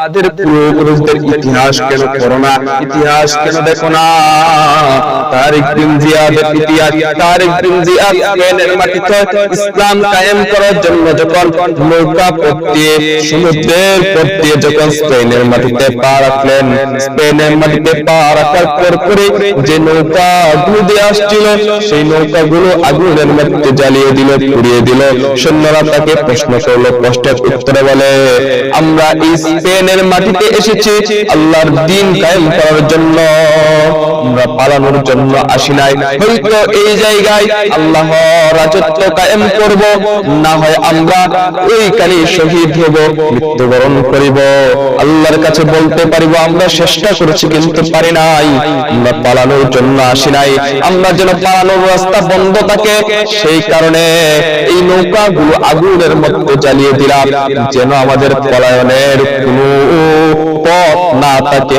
তাদের পূর্বপুরুষদের ইতিহাস কেন পড়ো না? ইতিহাস কেন দেখো না? তারিক বিন জিয়াদের ইতিহাস তারিক বিন জিয়াদ স্পেনের মাটিতে ইসলাম কায়েম করার জন্য যখন নৌকা পথে সমুদ্রের দিয়ে যখন স্পেনের মাটিতে পা রাখলেন, স্পেনের মাটিতে পা রাখার পর পরে যে নৌকা গুলো দিয়ে আসছিল, সেই নৌকাগুলো আগুনের মধ্যে জ্বালিয়ে দিল, পুড়িয়ে দিল। সৈন্যরা তাকে প্রশ্ন করল, প্রশ্নের উত্তরে বলে, আমরা এই মাটিতে এসেছে আল্লাহর দিন কায়েম করার জন্য। আমরা পালানোর জন্য আসি নাই। হয়তো এই জায়গায় আল্লাহ রাজত্ব কায়েম করব, না হয় আমরা ওইখানে শহীদ হব, মৃত্যুবরণ করিব। আল্লাহর কাছে বলতে পারিব, আমরা চেষ্টা করেছি কিন্তু পারি নাই। আমরা পালানোর জন্য আসি নাই। আমরা যেন পালানোর রাস্তা বন্ধ থাকে, সেই কারণে এই নৌকাগুলো আগুনের মধ্যে জ্বালিয়ে দিলাম। যেন আমাদের পলায়নের কোনো পথ না থাকে।